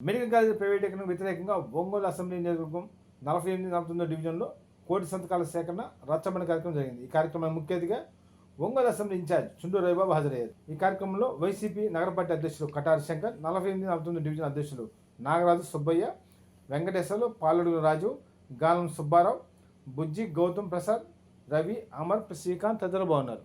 Medical college ప్రైవేటీకరణ వ్యతిరేకంగా Ongole assembly నియోజకవర్గం నలభై ఎనిమిది నలభై తొమ్మిదో డివిజన్లో కోటి సంతకాల సేకరణ రచ్చబండ కార్యక్రమం జరిగింది. ఈ కార్యక్రమం ముఖ్య అతిథిగా ఒంగోలు అసెంబ్లీ ఇన్ఛార్జ్ చుండూరు రవిబాబు హాజరయ్యారు. ఈ కార్యక్రమంలో వైసీపీ నగరపట్టి అధ్యక్షులు కటారి శంకర్ నలభై ఎనిమిది నలభై తొమ్మిది డివిజన్ అధ్యక్షులు నాగరాజు సుబ్బయ్య వెంకటేశ్వర్లు పాలడుగు రాజు గాలం సుబ్బారావు బుజ్జి గౌతమ్ ప్రసాద్ రవి అమర్ శ్రీకాంత్ తదితరులు బాగున్నారు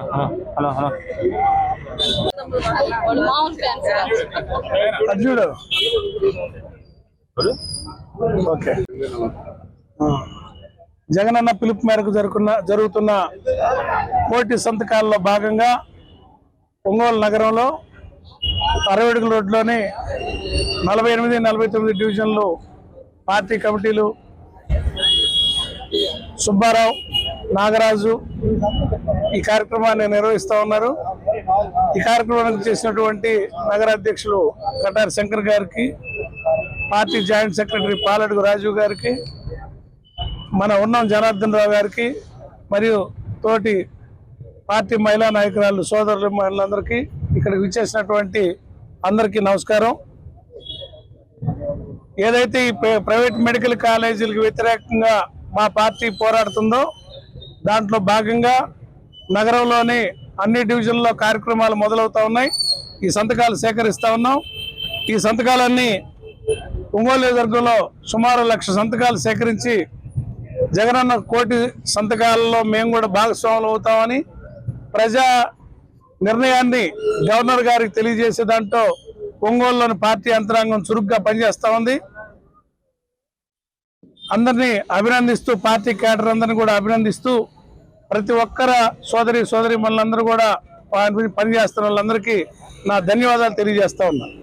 హలో హలో. అర్జుడు ఓకే. జగనన్న పిలుపు మేరకు జరుగుతున్న జరుగుతున్న కోటి సంతకాల్లో భాగంగా ఒంగోలు నగరంలో అరవై అడుగుల రోడ్లోని నలభై ఎనిమిది నలభై తొమ్మిది డివిజన్లు పార్టీ కమిటీలు సుబ్బారావు నాగరాజు ఈ కార్యక్రమాన్ని నిర్వహిస్తూ ఉన్నారు. ఈ కార్యక్రమానికి చేసినటువంటి నగరాధ్యక్షులు కటార్ కటారి శంకర్ గారికి party joint secretary Paladugu Raju గారికి మన ఉన్నం జనార్దన్ రావు గారికి మరియు తోటి పార్టీ మహిళా నాయకురాలు సోదరులు మహిళలందరికీ ఇక్కడికి విచ్చేసినటువంటి అందరికీ నమస్కారం. ఏదైతే ఈ ప్ర- ప్రైవేట్ మెడికల్ కాలేజీలకు వ్యతిరేకంగా మా పార్టీ పోరాడుతుందో దాంట్లో భాగంగా నగరంలోని అన్ని డివిజన్లో కార్యక్రమాలు మొదలవుతూ ఉన్నాయి. ఈ సంతకాలు సేకరిస్తూ ఉన్నాం. ఈ సంతకాలన్నీ ఒంగోలు నియోజకవర్గంలో సుమారు లక్ష సంతకాలు సేకరించి జగనన్న కోటి సంతకాలలో మేము కూడా భాగస్వాములు అవుతామని ప్రజా నిర్ణయాన్ని గవర్నర్ గారికి తెలియజేసే దాంట్లో ఒంగోలులోని పార్టీ యంత్రాంగం చురుగ్గా పనిచేస్తూ ఉంది. అందరినీ అభినందిస్తూ పార్టీ క్యాడర్ అందరినీ కూడా అభినందిస్తూ ప్రతి ఒక్కర సోదరి సోదరి మనందరూ కూడా పనిచేస్తున్న వాళ్ళందరికీ నా ధన్యవాదాలు తెలియజేస్తా ఉన్నాను